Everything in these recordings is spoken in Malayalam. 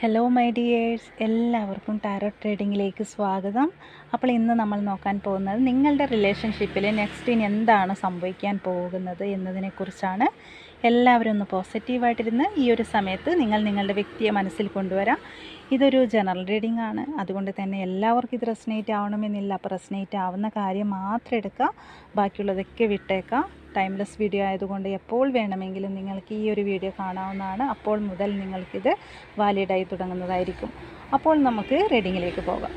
ഹലോ മൈ ഡിയേഴ്സ് എല്ലാവർക്കും ടാരോ ട്രേഡിങ്ങിലേക്ക് സ്വാഗതം. അപ്പോൾ ഇന്ന് നമ്മൾ നോക്കാൻ പോകുന്നത് നിങ്ങളുടെ റിലേഷൻഷിപ്പിൽ നെക്സ്റ്റ് ഇനി എന്താണ് സംഭവിക്കാൻ പോകുന്നത് എന്നതിനെക്കുറിച്ചാണ്. എല്ലാവരും ഒന്ന് പോസിറ്റീവായിട്ടിരുന്ന് ഈ ഒരു സമയത്ത് നിങ്ങൾ നിങ്ങളുടെ വ്യക്തിയെ മനസ്സിൽ കൊണ്ടുവരാം. ഇതൊരു ജനറൽ റീഡിംഗ് ആണ്. അതുകൊണ്ട് തന്നെ എല്ലാവർക്കും ഇത് റെസനേറ്റ് ആവണമെന്നില്ല. അപ്പോൾ റെസനേറ്റ് ആവുന്ന കാര്യം മാത്രം എടുക്കുക ബാക്കിയുള്ളതൊക്കെ വിട്ടേക്കാം. ടൈംലെസ് വീഡിയോ ആയതുകൊണ്ട് എപ്പോൾ വേണമെങ്കിലും നിങ്ങൾക്ക് ഈ ഒരു വീഡിയോ കാണാവുന്നതാണ്. അപ്പോൾ മുതൽ നിങ്ങൾക്കിത് വാലിഡായി തുടങ്ങുന്നതായിരിക്കും. അപ്പോൾ നമുക്ക് റീഡിങ്ങിലേക്ക് പോകാം.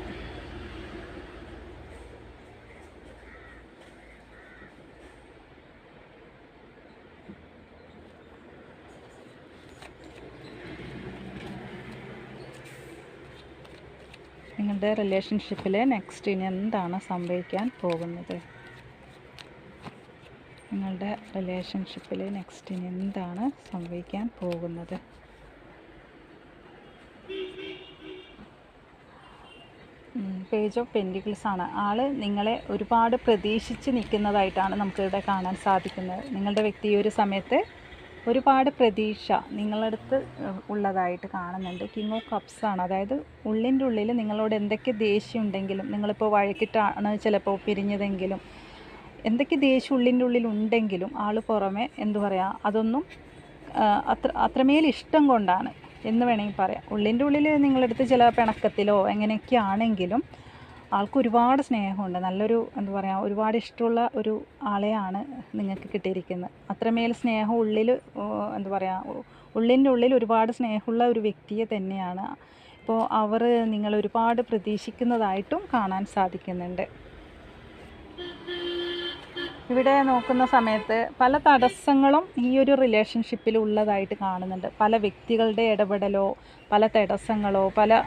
നിങ്ങളുടെ റിലേഷൻഷിപ്പിൽ നെക്സ്റ്റ് ഇനി എന്താണ് സംഭവിക്കാൻ പോകുന്നത്? നിങ്ങളുടെ റിലേഷൻഷിപ്പിൽ നെക്സ്റ്റ് ഇനി എന്താണ് സംഭവിക്കാൻ പോകുന്നത്? പേജ് ഓഫ് പെന്റിക്കിൾസ് ആണ്. ആൾ നിങ്ങളെ ഒരുപാട് പ്രതീക്ഷിച്ച് നിൽക്കുന്നതായിട്ടാണ് നമുക്കിവിടെ കാണാൻ സാധിക്കുന്നത്. നിങ്ങളുടെ വ്യക്തി ഒരു സമയത്ത് ഒരുപാട് പ്രതീക്ഷ നിങ്ങളടുത്ത് ഉള്ളതായിട്ട് കാണുന്നുണ്ട്. കിങ് ഓഫ് കപ്സ് ആണ്. അതായത് ഉള്ളിന്റെ ഉള്ളിൽ നിങ്ങളോട് എന്തൊക്കെ ദേഷ്യം ഉണ്ടെങ്കിലും നിങ്ങളിപ്പോൾ വഴക്കിട്ടാണ് ചിലപ്പോൾ പിരിഞ്ഞതെങ്കിലും എന്തൊക്കെ ദേഷ്യം ഉള്ളിന്റെ ഉള്ളിൽ ഉണ്ടെങ്കിലും ആൾ പുറമെ എന്തു പറയുക അതൊന്നും അത്ര അത്രമേൽ ഇഷ്ടം കൊണ്ടാണ് എന്ന് വേണമെങ്കിൽ പറയാം. ഉള്ളിന്റെ ഉള്ളിൽ നിങ്ങളടുത്ത് ചില പിണക്കത്തിലോ എങ്ങനെയൊക്കെ ആണെങ്കിലും ആൾക്ക് ഒരുപാട് സ്നേഹമുണ്ട്. നല്ലൊരു എന്താ പറയുക ഒരുപാട് ഇഷ്ടമുള്ള ഒരു ആളെയാണ് നിങ്ങൾക്ക് കിട്ടിയിരിക്കുന്നത്. അത്രമേൽ സ്നേഹം ഉള്ളിൽ എന്താ പറയുക ഉള്ളിന്റെ ഉള്ളിൽ ഒരുപാട് സ്നേഹമുള്ള ഒരു വ്യക്തിയെ തന്നെയാണ് ഇപ്പോൾ അവർ നിങ്ങൾ ഒരുപാട് പ്രതീക്ഷിക്കുന്നതായിട്ടും കാണാൻ സാധിക്കുന്നുണ്ട്. ഇവിടെ നോക്കുന്ന സമയത്ത് പല തടസ്സങ്ങളും ഈ ഒരു റിലേഷൻഷിപ്പിൽ ഉള്ളതായിട്ട് കാണുന്നുണ്ട്. പല വ്യക്തികളുടെ ഇടപെടലോ പല തടസ്സങ്ങളോ പല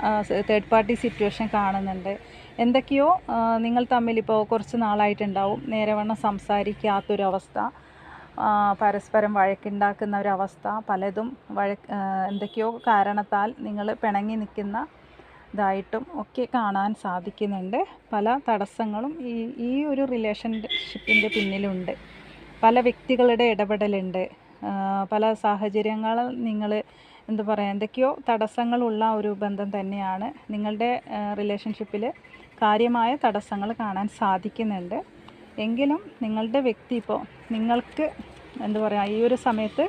തേർഡ് പാർട്ടി സിറ്റുവേഷൻ കാണുന്നുണ്ട്. എന്തൊക്കെയോ നിങ്ങൾ തമ്മിൽ ഇപ്പോൾ കുറച്ച് നാളായിട്ടുണ്ടാവും. നേരവണ്ണം സംസാരിക്കാത്തൊരവസ്ഥ പരസ്പരം വഴക്കുണ്ടാക്കുന്ന ഒരവസ്ഥ പലതും വഴക്ക് എന്തൊക്കെയോ കാരണത്താൽ നിങ്ങൾ പിണങ്ങി നിൽക്കുന്ന ഇതായിട്ടും ഒക്കെ കാണാൻ സാധിക്കുന്നുണ്ട്. പല തടസ്സങ്ങളും ഈ ഈ ഒരു റിലേഷൻഷിപ്പിന്റെ പിന്നിലുണ്ട്. പല വ്യക്തികളുടെ ഇടപെടലുണ്ട്. പല സാഹചര്യങ്ങൾ നിങ്ങൾ എന്താ പറയുക എന്തൊക്കെയോ തടസ്സങ്ങളുള്ള ഒരു ബന്ധം തന്നെയാണ് നിങ്ങളുടെ റിലേഷൻഷിപ്പിൽ കാര്യമായ തടസ്സങ്ങൾ കാണാൻ സാധിക്കുന്നുണ്ട്. എങ്കിലും നിങ്ങളുടെ വ്യക്തി ഇപ്പോൾ നിങ്ങൾക്ക് എന്താ പറയുക ഈ ഒരു സമയത്ത്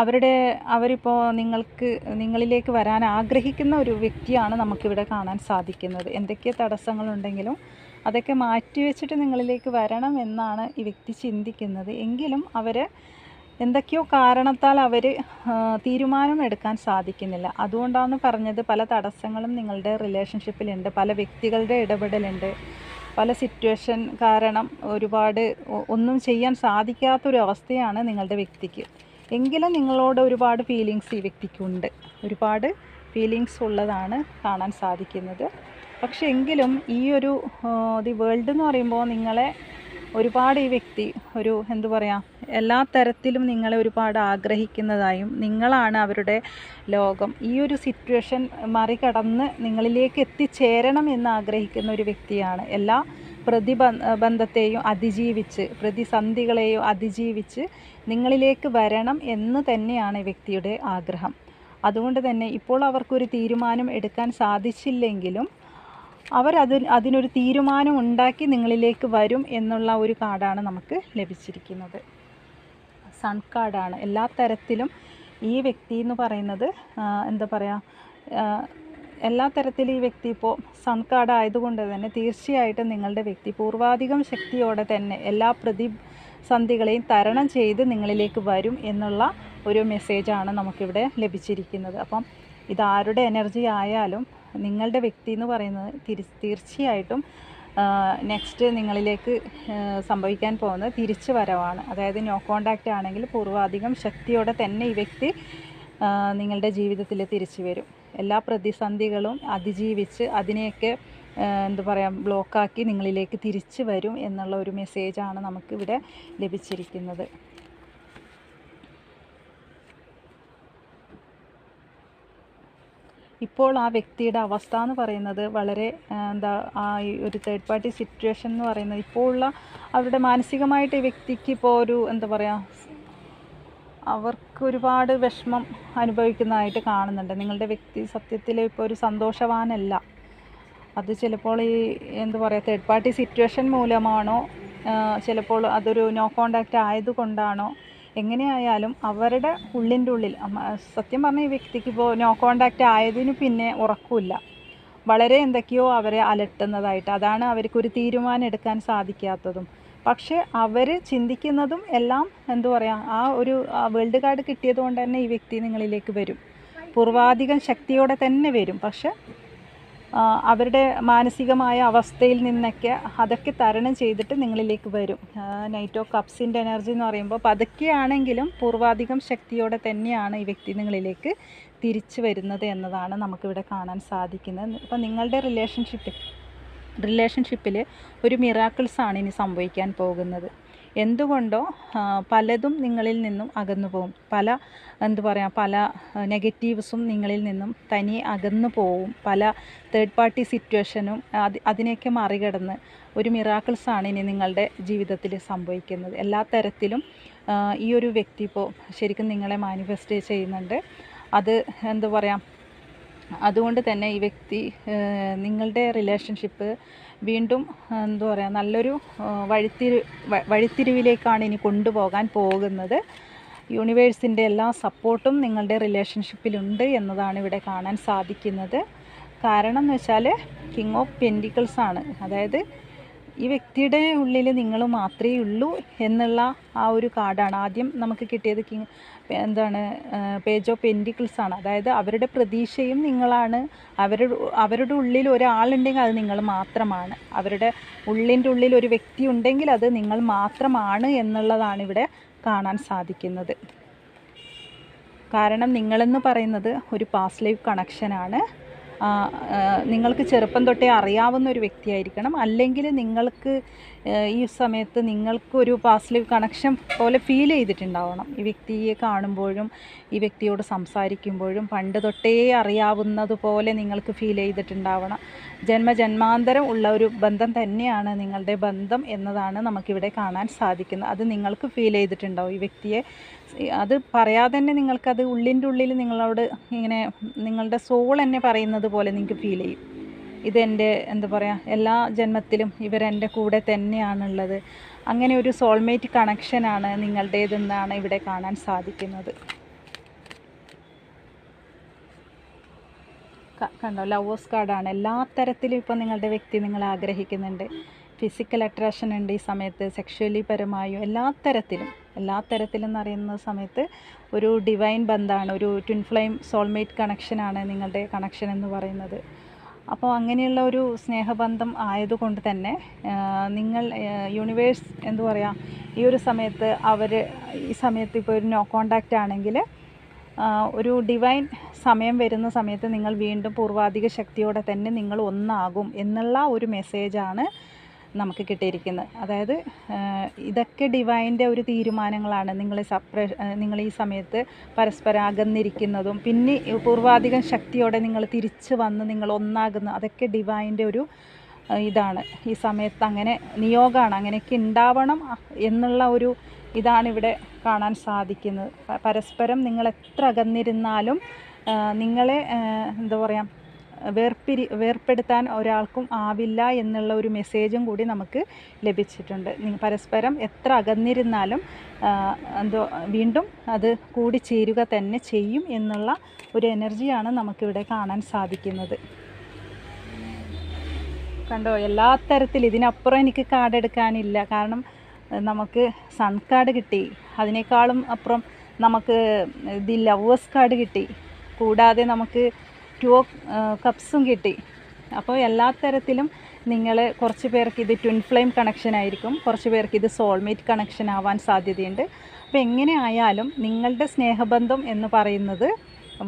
അവരുടെ അവരിപ്പോൾ നിങ്ങൾക്ക് നിങ്ങളിലേക്ക് വരാൻ ആഗ്രഹിക്കുന്ന ഒരു വ്യക്തിയാണ് നമുക്കിവിടെ കാണാൻ സാധിക്കുന്നത്. എന്തൊക്കെ തടസ്സങ്ങളുണ്ടെങ്കിലും അതൊക്കെ മാറ്റിവെച്ചിട്ട് നിങ്ങളിലേക്ക് വരണം എന്നാണ് ഈ വ്യക്തി ചിന്തിക്കുന്നത്. എങ്കിലും അവർ എന്തൊക്കെയോ കാരണത്താൽ അവർ തീരുമാനം എടുക്കാൻ സാധിക്കുന്നില്ല. അതുകൊണ്ടാണ് പറഞ്ഞത് പല തടസ്സങ്ങളും നിങ്ങളുടെ റിലേഷൻഷിപ്പിലുണ്ട് പല വ്യക്തികളുടെ ഇടപെടലുണ്ട്. പല സിറ്റുവേഷൻ കാരണം ഒരുപാട് ഒന്നും ചെയ്യാൻ സാധിക്കാത്തൊരു അവസ്ഥയാണ് നിങ്ങളുടെ വ്യക്തിക്ക്. എങ്കിലും നിങ്ങളോട് ഒരുപാട് ഫീലിങ്സ് ഈ വ്യക്തിക്കുണ്ട്. ഒരുപാട് ഫീലിങ്സ് ഉള്ളതാണ് കാണാൻ സാധിക്കുന്നത്. പക്ഷേ എങ്കിലും ഈ ഒരു ദി വേൾഡ് എന്ന് പറയുമ്പോൾ നിങ്ങളെ ഒരുപാട് ഈ വ്യക്തി ഒരു എന്തു പറയുക എല്ലാ തരത്തിലും നിങ്ങളെ ഒരുപാട് ആഗ്രഹിക്കുന്നതായും നിങ്ങളാണ് അവരുടെ ലോകം. ഈ ഒരു സിറ്റുവേഷൻ മറികടന്ന് നിങ്ങളിലേക്ക് എത്തിച്ചേരണം എന്ന് ആഗ്രഹിക്കുന്ന ഒരു വ്യക്തിയാണ്. എല്ലാ പ്രതിബന്ധത്തെയും അതിജീവിച്ച് പ്രതിസന്ധികളെയും അതിജീവിച്ച് നിങ്ങളിലേക്ക് വരണം എന്ന് തന്നെയാണ് വ്യക്തിയുടെ ആഗ്രഹം. അതുകൊണ്ട് തന്നെ ഇപ്പോൾ അവർക്കൊരു തീരുമാനം എടുക്കാൻ സാധിച്ചില്ലെങ്കിലും അവർ അത് അതിനൊരു തീരുമാനം ഉണ്ടാക്കി നിങ്ങളിലേക്ക് വരും എന്നുള്ള ഒരു കാർഡാണ് നമുക്ക് ലഭിച്ചിരിക്കുന്നത്. സൺ കാർഡാണ്. എല്ലാ തരത്തിലും ഈ വ്യക്തി എന്ന് പറയുന്നത് എന്താ പറയുക എല്ലാ തരത്തിലും ഈ വ്യക്തി ഇപ്പോൾ സൺ കാർഡ് ആയതുകൊണ്ട് തന്നെ തീർച്ചയായിട്ടും നിങ്ങളുടെ വ്യക്തി പൂർവാധികം ശക്തിയോടെ തന്നെ എല്ലാ പ്രതിസന്ധികളെയും തരണം ചെയ്ത് നിങ്ങളിലേക്ക് വരും എന്നുള്ള ഒരു മെസ്സേജാണ് നമുക്കിവിടെ ലഭിച്ചിരിക്കുന്നത്. അപ്പം ഇതാരുടെ എനർജി ആയാലും നിങ്ങളുടെ വ്യക്തി എന്ന് പറയുന്നത് തിരി തീർച്ചയായിട്ടും നെക്സ്റ്റ് നിങ്ങളിലേക്ക് സംഭവിക്കാൻ പോകുന്നത് തിരിച്ചു വരവാണ് അതായത് നോ കോണ്ടാക്റ്റ് ആണെങ്കിൽ പൂർവാധികം ശക്തിയോടെ തന്നെ ഈ വ്യക്തി നിങ്ങളുടെ ജീവിതത്തിൽ തിരിച്ചു വരും എല്ലാ പ്രതിസന്ധികളും അതിജീവിച്ച് അതിനെയൊക്കെ എന്താ പറയുക ബ്ലോക്കാക്കി നിങ്ങളിലേക്ക് തിരിച്ചു വരും എന്നുള്ള ഒരു മെസ്സേജാണ് നമുക്കിവിടെ ലഭിച്ചിരിക്കുന്നത്. ഇപ്പോൾ ആ വ്യക്തിയുടെ അവസ്ഥ എന്ന് പറയുന്നത് വളരെ എന്താ ഒരു തേർഡ് പാർട്ടി സിറ്റുവേഷൻ എന്ന് പറയുന്നത് ഇപ്പോൾ ഉള്ള അവരുടെ മാനസികമായിട്ട് ഈ വ്യക്തിക്ക് ഇപ്പോൾ ഒരു എന്താ പറയുക അവർക്ക് ഒരുപാട് വിഷമം അനുഭവിക്കുന്നതായിട്ട് കാണുന്നുണ്ട്. നിങ്ങളുടെ വ്യക്തി സത്യത്തിൽ ഇപ്പോൾ ഒരു സന്തോഷവാനല്ല. അത് ചിലപ്പോൾ ഈ എന്താ പറയുക തേർഡ് പാർട്ടി സിറ്റുവേഷൻ മൂലമാണോ ചിലപ്പോൾ അതൊരു നോ കോണ്ടാക്റ്റ് ആയതുകൊണ്ടാണോ എങ്ങനെയായാലും അവരുടെ ഉള്ളിന്റെ ഉള്ളിൽ സത്യം പറഞ്ഞാൽ ഈ വ്യക്തിക്ക് ഇപ്പോൾ നോ കോണ്ടാക്റ്റ് ആയതിന് പിന്നെ ഉറക്കമില്ല വളരെ എന്തൊക്കെയോ അവരെ അലട്ടുന്നതായിട്ട് അതാണ് അവർക്കൊരു തീരുമാനം എടുക്കാൻ സാധിക്കാത്തതും. പക്ഷേ അവർ ചിന്തിക്കുന്നതും എല്ലാം എന്താ പറയുക ആ ഒരു വേൾഡ് കാർഡ് കിട്ടിയത് കൊണ്ട് തന്നെ ഈ വ്യക്തി നിങ്ങളിലേക്ക് വരും. പൂർവാധികം ശക്തിയോടെ തന്നെ വരും. പക്ഷെ അവരുടെ മാനസികമായ അവസ്ഥയിൽ നിന്നൊക്കെ അതൊക്കെ തരണം ചെയ്തിട്ട് നിങ്ങളിലേക്ക് വരും. നൈറ്റ് ഓഫ് കപ്സിന്റെ എനർജി എന്ന് പറയുമ്പോൾ പതുക്കെയാണെങ്കിലും പൂർവാധികം ശക്തിയോടെ തന്നെയാണ് ഈ വ്യക്തി നിങ്ങളിലേക്ക് തിരിച്ചു വരുന്നത് എന്നതാണ് നമുക്കിവിടെ കാണാൻ സാധിക്കുന്നത്. അപ്പം നിങ്ങളുടെ റിലേഷൻഷിപ്പ് റിലേഷൻഷിപ്പിൽ ഒരു മിറാക്കിൾസാണ് ഇനി സംഭവിക്കാൻ പോകുന്നത്. എന്തുകൊണ്ടോ പലതും നിങ്ങളിൽ നിന്നും അകന്നു പോകും പല എന്ത് പറയുക പല നെഗറ്റീവ്സും നിങ്ങളിൽ നിന്നും തനിയെ അകന്നു പോവും. പല തേർഡ് പാർട്ടി സിറ്റുവേഷനും അത് അതിനെയൊക്കെ മറികടന്ന് ഒരു മിറാക്കിൾസ് ആണ് ഇനി നിങ്ങളുടെ ജീവിതത്തിൽ സംഭവിക്കുന്നത്. എല്ലാ തരത്തിലും ഈ ഒരു വ്യക്തി ഇപ്പോൾ ശരിക്കും നിങ്ങളെ മാനിഫെസ്റ്റ് ചെയ്യുന്നുണ്ട്. അത് എന്താ പറയുക അതുകൊണ്ട് തന്നെ ഈ വ്യക്തി നിങ്ങളുടെ റിലേഷൻഷിപ്പ് വീണ്ടും എന്താ പറയുക നല്ലൊരു വഴിത്തിരി വഴിത്തിരിവിലേക്കാണ് ഇനി കൊണ്ടുപോകാൻ പോകുന്നത്. യൂണിവേഴ്സിന്റെ എല്ലാ സപ്പോർട്ടും നിങ്ങളുടെ റിലേഷൻഷിപ്പിലുണ്ട് എന്നതാണ് ഇവിടെ കാണാൻ സാധിക്കുന്നത്. കാരണം എന്ന് വെച്ചാൽ കിങ് ഓഫ് പെന്റിക്കിൾസ് ആണ്. അതായത് ഈ വ്യക്തിയുടെ ഉള്ളിൽ നിങ്ങൾ മാത്രമേ ഉള്ളൂ എന്നുള്ള ആ ഒരു കാർഡാണ്. ആദ്യം നമുക്ക് കിട്ടിയത് കിങ് എന്താണ് പേജ് ഓഫ് പെന്റിക്കിൾസ് ആണ്. അതായത് അവരുടെ പ്രതീക്ഷയും നിങ്ങളാണ്. അവരുടെ അവരുടെ ഉള്ളിൽ ഒരാളുണ്ടെങ്കിൽ അത് നിങ്ങൾ മാത്രമാണ്. അവരുടെ ഉള്ളിന്റെ ഉള്ളിൽ ഒരു വ്യക്തി ഉണ്ടെങ്കിൽ അത് നിങ്ങൾ മാത്രമാണ് എന്നുള്ളതാണ് ഇവിടെ കാണാൻ സാധിക്കുന്നത്. കാരണം നിങ്ങളെന്ന് പറയുന്നത് ഒരു പാസ്റ്റ് ലൈഫ് കണക്ഷനാണ് നിങ്ങൾക്ക് ചെറുപ്പം തൊട്ടേ അറിയാവുന്ന ഒരു വ്യക്തിയായിരിക്കണം. അല്ലെങ്കിൽ നിങ്ങൾക്ക് ഈ സമയത്ത് നിങ്ങൾക്കൊരു പാസ്റ്റ് ലൈഫ് കണക്ഷൻ പോലെ ഫീൽ ചെയ്തിട്ടുണ്ടാവണം. ഈ വ്യക്തിയെ കാണുമ്പോഴും ഈ വ്യക്തിയോട് സംസാരിക്കുമ്പോഴും പണ്ട് തൊട്ടേ അറിയാവുന്നതുപോലെ നിങ്ങൾക്ക് ഫീൽ ചെയ്തിട്ടുണ്ടാവണം. ജന്മജന്മാന്തരം ഉള്ള ഒരു ബന്ധം തന്നെയാണ് നിങ്ങളുടെ ബന്ധം എന്നതാണ് നമുക്കിവിടെ കാണാൻ സാധിക്കുന്നത്. അത് നിങ്ങൾക്ക് ഫീൽ ചെയ്തിട്ടുണ്ടാവും. ഈ വ്യക്തിയെ അത് പറയാതെ തന്നെ നിങ്ങൾക്കത് ഉള്ളിന്റെ ഉള്ളിൽ നിങ്ങളോട് ഇങ്ങനെ നിങ്ങളുടെ സോൾ എന്നെ പറയുന്നത് പോലെ നിങ്ങൾക്ക് ഫീൽ ചെയ്യും. ഇതെന്റെ എന്താ പറയുക എല്ലാ ജന്മത്തിലും ഇവരെന്റെ കൂടെ തന്നെയാണുള്ളത്. അങ്ങനെ ഒരു സോൾമേറ്റ് കണക്ഷനാണ് നിങ്ങളുടേതെന്നാണ് ഇവിടെ കാണാൻ സാധിക്കുന്നത്. കണ്ടോ ലവേഴ്സ് കാർഡാണ് എല്ലാ തരത്തിലും ഇപ്പോൾ നിങ്ങളുടെ വ്യക്തി നിങ്ങൾ ആഗ്രഹിക്കുന്നുണ്ട്. ഫിസിക്കൽ അട്രാക്ഷൻ ഉണ്ട് ഈ സമയത്ത് സെക്ഷലി പരമായും എല്ലാ തരത്തിലും. എല്ലാ തരത്തിലും എന്ന് പറയുന്ന സമയത്ത് ഒരു ഡിവൈൻ ബന്ധാണ് ഒരു ട്വിൻ ഫ്ലെയിം സോൾമേറ്റ് കണക്ഷനാണ് നിങ്ങളുടെ കണക്ഷൻ എന്ന് പറയുന്നത്. അപ്പോൾ അങ്ങനെയുള്ള ഒരു സ്നേഹബന്ധം ആയതുകൊണ്ട് തന്നെ നിങ്ങൾ യൂണിവേഴ്സ് എന്തു പറയുക ഈ ഒരു സമയത്ത് അവർ ഈ സമയത്ത് ഇപ്പോൾ ഒരു നോ കോണ്ടാക്റ്റ് ആണെങ്കിൽ ഒരു ഡിവൈൻ സമയം വരുന്ന സമയത്ത് നിങ്ങൾ വീണ്ടും പൂർവാധിക ശക്തിയോടെ തന്നെ നിങ്ങൾ ഒന്നാകും എന്നുള്ള ഒരു മെസ്സേജാണ് നമുക്ക് കിട്ടിയിരിക്കുന്നത്. അതായത് ഇതൊക്കെ ഡിവൈന്റെ ഒരു തീരുമാനങ്ങളാണ് നിങ്ങൾ സപ്രേ നിങ്ങൾ ഈ സമയത്ത് പരസ്പരം അകന്നിരിക്കുന്നതും പിന്നെ പൂർവാധികം ശക്തിയോടെ നിങ്ങൾ തിരിച്ച് വന്ന് നിങ്ങൾ ഒന്നാകുന്ന അതൊക്കെ ഡിവൈന്റെ ഒരു ഇതാണ്. ഈ സമയത്ത് അങ്ങനെ നിയോഗമാണ് അങ്ങനെയൊക്കെ ഉണ്ടാവണം എന്നുള്ള ഒരു ഇതാണ് ഇവിടെ കാണാൻ സാധിക്കുന്നത്. പരസ്പരം നിങ്ങൾ എത്ര അകന്നിരുന്നാലും നിങ്ങളെ എന്താ പറയുക വേർപിരി വേർപ്പെടുത്താൻ ഒരാൾക്കും ആവില്ല എന്നുള്ള ഒരു മെസ്സേജും കൂടി നമുക്ക് ലഭിച്ചിട്ടുണ്ട്. പരസ്പരം എത്ര അകന്നിരുന്നാലും എന്തോ വീണ്ടും അത് കൂടി ചേരുക തന്നെ ചെയ്യും എന്നുള്ള ഒരു എനർജിയാണ് നമുക്കിവിടെ കാണാൻ സാധിക്കുന്നത്. കണ്ടോ എല്ലാ തരത്തിലും ഇതിനപ്പുറം എനിക്ക് കാർഡ് എടുക്കാനില്ല. കാരണം നമുക്ക് സൺ കാർഡ് കിട്ടി. അതിനേക്കാളും അപ്പുറം നമുക്ക് ദി ലവേഴ്സ് കാർഡ് കിട്ടി. കൂടാതെ നമുക്ക് ടു കപ്സും കിട്ടി. അപ്പോൾ എല്ലാ തരത്തിലും നിങ്ങൾ കുറച്ച് പേർക്ക് ഇത് ട്വിൻ ഫ്ലെയിം കണക്ഷൻ ആയിരിക്കും. കുറച്ച് പേർക്ക് ഇത് സോൾമേറ്റ് കണക്ഷൻ ആവാൻ സാധ്യതയുണ്ട്. അപ്പോൾ എങ്ങനെ ആയാലും നിങ്ങളുടെ സ്നേഹബന്ധം എന്ന് പറയുന്നത്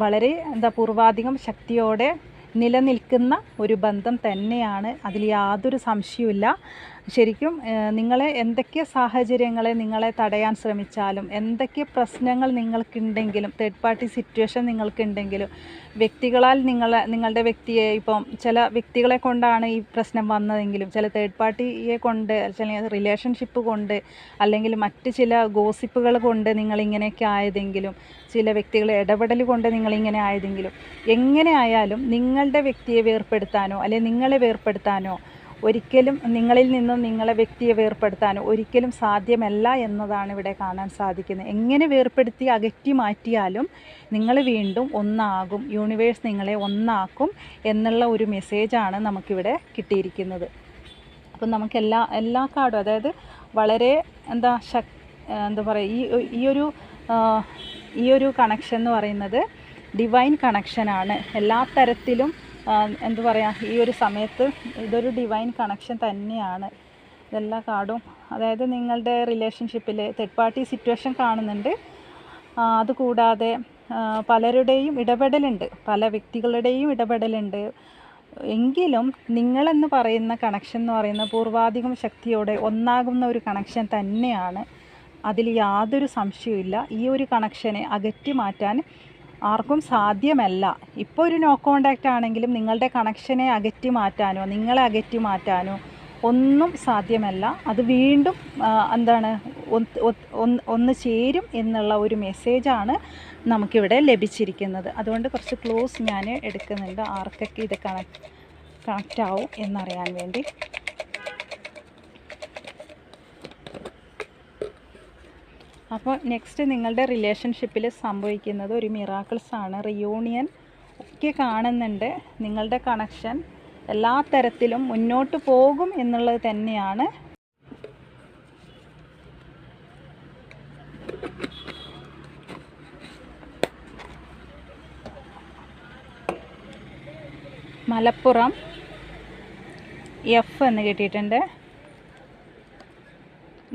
വളരെ എന്താ പൂർവാധികം ശക്തിയോടെ നിലനിൽക്കുന്ന ഒരു ബന്ധം തന്നെയാണ്. അതിൽ യാതൊരു സംശയവുമില്ല. ശരിക്കും നിങ്ങളെ എന്തൊക്കെ സാഹചര്യങ്ങളെ നിങ്ങളെ തടയാൻ ശ്രമിച്ചാലും എന്തൊക്കെ പ്രശ്നങ്ങൾ നിങ്ങൾക്കുണ്ടെങ്കിലും തേർഡ് പാർട്ടി സിറ്റുവേഷൻ നിങ്ങൾക്കുണ്ടെങ്കിലും വ്യക്തികളാൽ നിങ്ങളെ നിങ്ങളുടെ വ്യക്തിയെ ഇപ്പം ചില വ്യക്തികളെ കൊണ്ടാണ് ഈ പ്രശ്നം വന്നതെങ്കിലും ചില തേർഡ് പാർട്ടിയെ കൊണ്ട് ചില റിലേഷൻഷിപ്പ് കൊണ്ട് അല്ലെങ്കിൽ മറ്റ് ചില ഗോസിപ്പുകൾ കൊണ്ട് നിങ്ങളിങ്ങനെയൊക്കെ ആയതെങ്കിലും ചില വ്യക്തികളെ ഇടപെടൽ കൊണ്ട് നിങ്ങളിങ്ങനെ ആയതെങ്കിലും എങ്ങനെ ആയാലും നിങ്ങളുടെ വ്യക്തിയെ വേർപ്പെടുത്താനോ അല്ലെങ്കിൽ നിങ്ങളെ വേർപ്പെടുത്താനോ ഒരിക്കലും നിങ്ങളിൽ നിന്നും നിങ്ങളെ വ്യക്തിയെ വേർപ്പെടുത്താൻ ഒരിക്കലും സാധ്യമല്ല എന്നതാണ് ഇവിടെ കാണാൻ സാധിക്കുന്നത്. എങ്ങനെ വേർപ്പെടുത്തി അകറ്റി മാറ്റിയാലും നിങ്ങൾ വീണ്ടും ഒന്നാകും യൂണിവേഴ്സ് നിങ്ങളെ ഒന്നാക്കും എന്നുള്ള ഒരു മെസ്സേജാണ് നമുക്കിവിടെ കിട്ടിയിരിക്കുന്നത്. അപ്പം നമുക്ക് എല്ലാ എല്ലാ കാർഡും അതായത് വളരെ എന്താ ശക് എന്താ പറയുക ഈ ഈ ഒരു ഈ ഒരു കണക്ഷൻ എന്ന് പറയുന്നത് ഡിവൈൻ കണക്ഷനാണ് എല്ലാ തരത്തിലും എന്താ പറയുക ഈ ഒരു സമയത്ത് ഇതൊരു ഡിവൈൻ കണക്ഷൻ തന്നെയാണ്. ഇതെല്ലാ കാർഡും അതായത് നിങ്ങളുടെ റിലേഷൻഷിപ്പിൽ തേർഡ് പാർട്ടി സിറ്റുവേഷൻ കാണുന്നുണ്ട്. അതുകൂടാതെ പലരുടെയും ഇടപെടലുണ്ട് പല വ്യക്തികളുടെയും ഇടപെടലുണ്ട്. എങ്കിലും നിങ്ങളെന്ന് പറയുന്ന കണക്ഷൻ എന്ന് പറയുന്ന പൂർവാധികം ശക്തിയോടെ ഒന്നാകുന്ന ഒരു കണക്ഷൻ തന്നെയാണ്. അതിൽ യാതൊരു സംശയവുമില്ല. ഈ ഒരു കണക്ഷനെ അകറ്റി മാറ്റാൻ ആർക്കും സാധ്യമല്ല. ഇപ്പോൾ ഒരു നോ കോണ്ടാക്റ്റ് ആണെങ്കിലും നിങ്ങളുടെ കണക്ഷനെ അകറ്റി മാറ്റാനോ നിങ്ങളെ അകറ്റി മാറ്റാനോ ഒന്നും സാധ്യമല്ല. അത് വീണ്ടും എന്താണ് ഒന്ന് ചേരും എന്നുള്ള ഒരു മെസ്സേജാണ് നമുക്കിവിടെ ലഭിച്ചിരിക്കുന്നത്. അതുകൊണ്ട് കുറച്ച് ക്ലോസ് ഞാൻ എടുക്കുന്നുണ്ട്. ആർക്കൊക്കെ ഇത് കണക്ട് കണക്റ്റ് ആവും എന്നറിയാൻ വേണ്ടി. അപ്പോൾ നെക്സ്റ്റ് നിങ്ങളുടെ റിലേഷൻഷിപ്പിൽ സംഭവിക്കുന്നത് ഒരു മിറാക്കിൾസ് ആണ്. റിയൂണിയൻ ഒക്കെ കാണുന്നുണ്ട്. നിങ്ങളുടെ കണക്ഷൻ എല്ലാ തരത്തിലും മുന്നോട്ട് പോകും എന്നുള്ളത് തന്നെയാണ്. മലപ്പുറം എഫ് എന്ന് കിട്ടിയിട്ടുണ്ട്.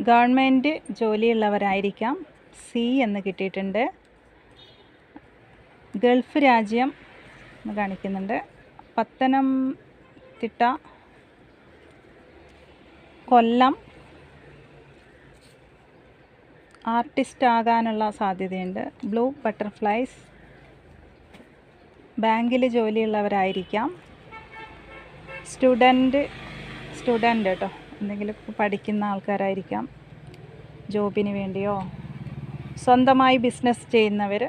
ഗവൺമെന്റ് ജോലിയുള്ളവരായിരിക്കാം. സി എന്ന് കിട്ടിയിട്ടുണ്ട്. ഗൾഫ് രാജ്യം എന്ന് കാണിക്കുന്നുണ്ട്. പത്തനംതിട്ട കൊല്ലം ആർട്ടിസ്റ്റ് ആകാനുള്ള സാധ്യതയുണ്ട്. ബ്ലൂ ബട്ടർഫ്ലൈസ് ബാങ്കിൽ ജോലിയുള്ളവരായിരിക്കാം. സ്റ്റുഡന്റ് സ്റ്റുഡന്റ് കേട്ടോ. എന്തെങ്കിലും പഠിക്കുന്ന ആൾക്കാരായിരിക്കാം. ജോബിന് വേണ്ടിയോ? സ്വന്തമായി ബിസിനസ് ചെയ്യുന്നവർ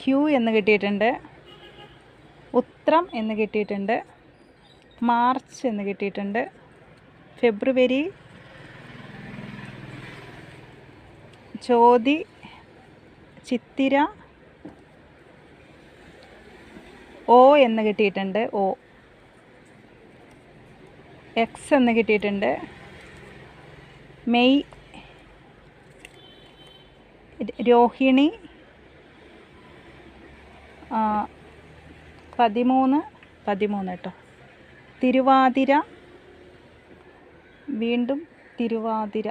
ക്യൂ എന്ന് കിട്ടിയിട്ടുണ്ട്. ഉത്രം എന്ന് കിട്ടിയിട്ടുണ്ട്. മാർച്ച് എന്ന് കിട്ടിയിട്ടുണ്ട്. ഫെബ്രുവരി ചോതി ചിത്തിര ഓ എന്ന് കിട്ടിയിട്ടുണ്ട്. ഓ എക്സ് എന്ന് കിട്ടിയിട്ടുണ്ട്. മെയ് രോഹിണി പതിമൂന്ന് പതിമൂന്ന് കേട്ടോ തിരുവാതിര വീണ്ടും തിരുവാതിര.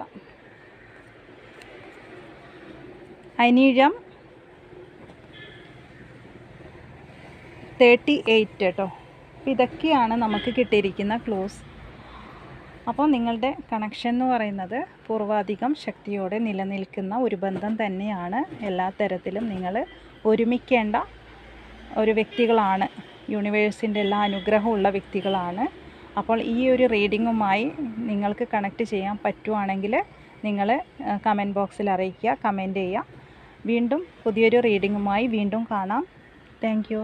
അനിഴം തേർട്ടി എയ്റ്റ് കേട്ടോ ഇതൊക്കെയാണ് നമുക്ക് കിട്ടിയിരിക്കുന്ന ക്ലോസ് അപ്പോൾ നിങ്ങളുടെ കണക്ഷൻ എന്ന് പറയുന്നത് പൂർവാധികം ശക്തിയോടെ നിലനിൽക്കുന്ന ഒരു ബന്ധം തന്നെയാണ്. എല്ലാ തരത്തിലും നിങ്ങൾ ഒരുമിക്കേണ്ട ഒരു വ്യക്തികളാണ്. യൂണിവേഴ്സിന്റെ എല്ലാ അനുഗ്രഹവും ഉള്ള വ്യക്തികളാണ്. അപ്പോൾ ഈ ഒരു റീഡിങ്ങുമായി നിങ്ങൾക്ക് കണക്ട് ചെയ്യാൻ പറ്റുവാണെങ്കിൽ നിങ്ങൾ കമന്റ് ബോക്സിൽ അറിയിക്കുക കമന്റ് ചെയ്യുക. വീണ്ടും പുതിയൊരു റീഡിങ്ങുമായി വീണ്ടും കാണാം. താങ്ക്